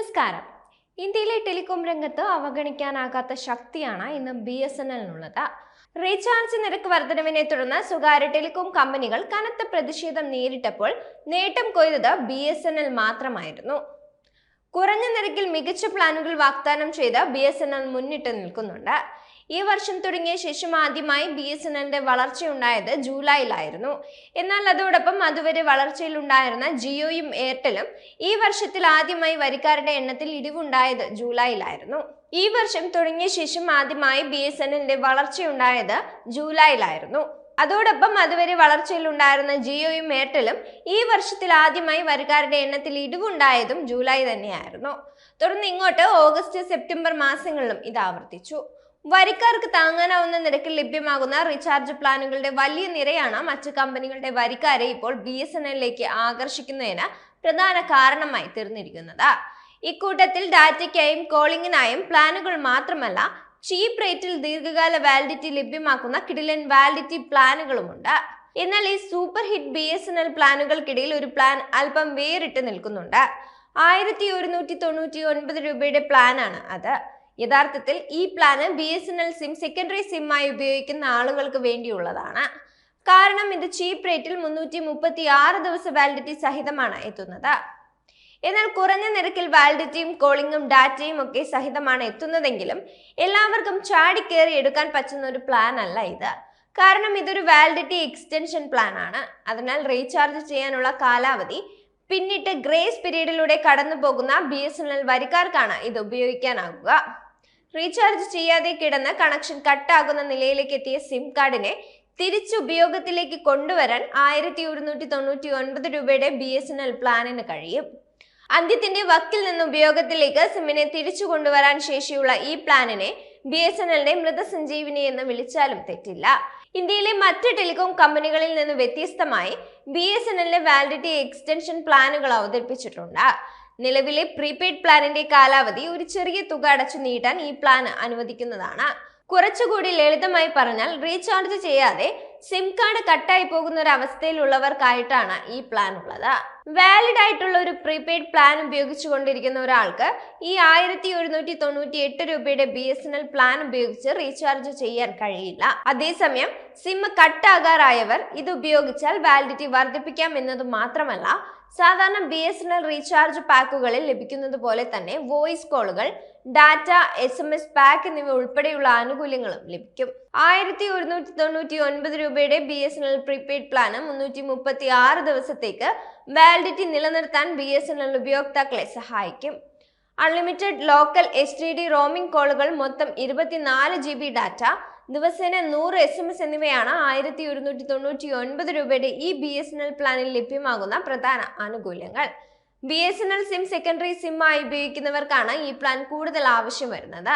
നമസ്കാരം. ഇന്ത്യയിലെ ടെലികോം രംഗത്ത് അവഗണിക്കാനാകാത്ത ശക്തിയാണ് ഇന്ന് ബി എസ് എൻ എല്ലിനുള്ളത്. റീചാർജ് നിരക്ക് വർധനവിനെ തുടർന്ന് സ്വകാര്യ ടെലികോം കമ്പനികൾ കനത്ത പ്രതിഷേധം നേരിട്ടപ്പോൾ നേട്ടം കൊയ്തത് ബി എസ് എൻ എൽ മാത്രമായിരുന്നു. കുറഞ്ഞ നിരക്കിൽ മികച്ച പ്ലാനുകൾ വാഗ്ദാനം ചെയ്ത് ബി എസ് എൻ എൽ മുന്നിട്ട് നിൽക്കുന്നുണ്ട്. ഈ വർഷം തുടങ്ങിയ ശേഷം ആദ്യമായി ബി എസ് എൻ എല്ലിന്റെ വളർച്ചയുണ്ടായത് ജൂലൈയിലായിരുന്നു. എന്നാൽ അതോടൊപ്പം അതുവരെ വളർച്ചയിലുണ്ടായിരുന്ന ജിയോയും എയർടെലും ഈ വർഷത്തിൽ ആദ്യമായി വരിക്കാരുടെ എണ്ണത്തിൽ ഇടിവുണ്ടായത് ജൂലൈയിലായിരുന്നു. ഈ വർഷം തുടങ്ങിയ ശേഷം ആദ്യമായി ബി എസ് എൻ എല്ലിന്റെ വളർച്ചയുണ്ടായത് ജൂലൈയിലായിരുന്നു. അതോടൊപ്പം അതുവരെ വളർച്ചയിലുണ്ടായിരുന്ന ജിയോയും എയർടെലും ഈ വർഷത്തിൽ ആദ്യമായി വരിക്കാരുടെ എണ്ണത്തിൽ ഇടിവുണ്ടായതും ജൂലൈ തന്നെയായിരുന്നു. തുടർന്ന് ഇങ്ങോട്ട് ഓഗസ്റ്റ് സെപ്റ്റംബർ മാസങ്ങളിലും ഇത് ആവർത്തിച്ചു. വരിക്കാർക്ക് താങ്ങാനാവുന്ന നിരക്കിൽ ലഭ്യമാകുന്ന റീചാർജ് പ്ലാനുകളുടെ വലിയ നിരയാണ് മറ്റ് കമ്പനികളുടെ വരിക്കാരെ ഇപ്പോൾ ബി എസ് എൻ എല്ലിലേക്ക് ആകർഷിക്കുന്നതിന് പ്രധാന കാരണമായി തീർന്നിരിക്കുന്നത്. ഇക്കൂട്ടത്തിൽ ഡാറ്റയ്ക്കായും കോളിംഗിനായും പ്ലാനുകൾ മാത്രമല്ല ചീപ്പ് റേറ്റിൽ ദീർഘകാല വാലിഡിറ്റി ലഭ്യമാക്കുന്ന കിടിലൻ വാലിഡിറ്റി പ്ലാനുകളുമുണ്ട് എന്നാൽ ഈ super hit B S N L പ്ലാനുകൾക്കിടയിൽ ഒരു പ്ലാൻ അല്പം വേറിട്ട് നിൽക്കുന്നുണ്ട്. ആയിരത്തി ഒരുന്നൂറ്റി തൊണ്ണൂറ്റി ഒൻപത് രൂപയുടെ പ്ലാനാണ് അത്. യഥാർത്ഥത്തിൽ ഈ plan B S N L SIM secondary സിമ്മായി ഉപയോഗിക്കുന്ന ആളുകൾക്ക് വേണ്ടിയുള്ളതാണ്. കാരണം ഇത് ചീപ്പ് റേറ്റിൽ മുന്നൂറ്റി മുപ്പത്തി ആറ് ദിവസ വാലിഡിറ്റി സഹിതമാണ് എത്തുന്നത്. എന്നാൽ കുറഞ്ഞ നിരക്കിൽ വാലിഡിറ്റിയും കോളിംഗും ഡാറ്റയും ഒക്കെ സഹിതമാണ് എത്തുന്നതെങ്കിലും എല്ലാവർക്കും ചാടിക്കേറി എടുക്കാൻ പറ്റുന്ന ഒരു പ്ലാൻ അല്ല ഇത്. കാരണം ഇതൊരു വാലിഡിറ്റി എക്സ്റ്റൻഷൻ പ്ലാൻ ആണ്. അതിനാൽ റീചാർജ് ചെയ്യാനുള്ള കാലാവധി പിന്നിട്ട് ഗ്രേസ് പീരീഡിലൂടെ കടന്നു പോകുന്ന ബി എസ് എൻ എൽ വരിക്കാർക്കാണ് ഇത് ഉപയോഗിക്കാനാകുക റീചാർജ് ചെയ്യാതെ കിടന്ന് കണക്ഷൻ കട്ടാകുന്ന നിലയിലേക്ക് എത്തിയ സിം കാർഡിനെ തിരിച്ചുപയോഗത്തിലേക്ക് കൊണ്ടുവരാൻ ആയിരത്തി ഒരുന്നൂറ്റി തൊണ്ണൂറ്റി ഒൻപത് രൂപയുടെ ബി എസ് എൻ എൽ പ്ലാനിന് കഴിയും. അന്ത്യത്തിന്റെ വക്കിൽ നിന്ന് ഉപയോഗത്തിലേക്ക് സിമ്മിനെ തിരിച്ചു കൊണ്ടുവരാൻ ശേഷിയുള്ള ഈ പ്ലാനിനെ ബി എസ് എൻ എല്ലിന്റെ മൃതസഞ്ജീവിനി എന്ന് വിളിച്ചാലും തെറ്റില്ല. ഇന്ത്യയിലെ മറ്റ് ടെലികോം കമ്പനികളിൽ നിന്ന് വ്യത്യസ്തമായി ബി എസ് എൻ എല്ലിന്റെ വാലിഡിറ്റി എക്സ്റ്റൻഷൻ പ്ലാനുകൾ അവതരിപ്പിച്ചിട്ടുണ്ട്. നിലവിലെ പ്രീപെയ്ഡ് പ്ലാനിന്റെ കാലാവധി ഒരു ചെറിയ തുക അടച്ചു നീട്ടാൻ ഈ പ്ലാൻ അനുവദിക്കുന്നതാണ്. കുറച്ചുകൂടി ലളിതമായി പറഞ്ഞാൽ റീചാർജ് ചെയ്യാതെ സിം കാർഡ് കട്ടായി പോകുന്ന ഒരു അവസ്ഥയിലുള്ളവർക്കായിട്ടാണ് ഈ പ്ലാൻ ഉള്ളത്. വാലിഡ് ആയിട്ടുള്ള ഒരു പ്രീപെയ്ഡ് പ്ലാൻ ഉപയോഗിച്ചുകൊണ്ടിരിക്കുന്ന ഒരാൾക്ക് ഈ ആയിരത്തി ഒരുന്നൂറ്റി തൊണ്ണൂറ്റി എട്ട് രൂപയുടെ B S N L plan ഉപയോഗിച്ച് റീചാർജ് ചെയ്യാൻ കഴിയില്ല. അതേസമയം സിം കട്ടാകാറായവർ ഇത് ഉപയോഗിച്ചാൽ വാലിഡിറ്റി വർദ്ധിപ്പിക്കാം എന്നത് മാത്രമല്ല സാധാരണ B S N L recharge പാക്കുകളിൽ ലഭിക്കുന്നത് പോലെ തന്നെ വോയിസ് കോളുകൾ data S M S pack എന്നിവ ഉൾപ്പെടെയുള്ള ആനുകൂല്യങ്ങളും ലഭിക്കും. ആയിരത്തി ഒരുന്നൂറ്റി തൊണ്ണൂറ്റി ഒൻപത് രൂപയുടെ B S N L prepaid plan മുന്നൂറ്റി മുപ്പത്തി ആറ് ദിവസത്തേക്ക് വാലിഡിറ്റി നിലനിർത്താൻ ബി എസ് എൻ എൽ ഉപയോക്താക്കളെ സഹായിക്കും. Unlimited local S T D roaming കോളുകൾ മൊത്തം ഇരുപത്തിനാല് ജി ബി ഡാറ്റ ദിവസേന നൂറ് എസ് എം എസ് എന്നിവയാണ് ആയിരത്തി ഒരുന്നൂറ്റി തൊണ്ണൂറ്റി ഒൻപത് രൂപയുടെ ഈ ബി എസ് എൻ എൽ പ്ലാനിൽ ലഭ്യമാകുന്ന പ്രധാന ആനുകൂല്യങ്ങൾ. B S N L SIM secondary സിമ്മായി ഉപയോഗിക്കുന്നവർക്കാണ് ഈ പ്ലാൻ കൂടുതൽ ആവശ്യം വരുന്നത്.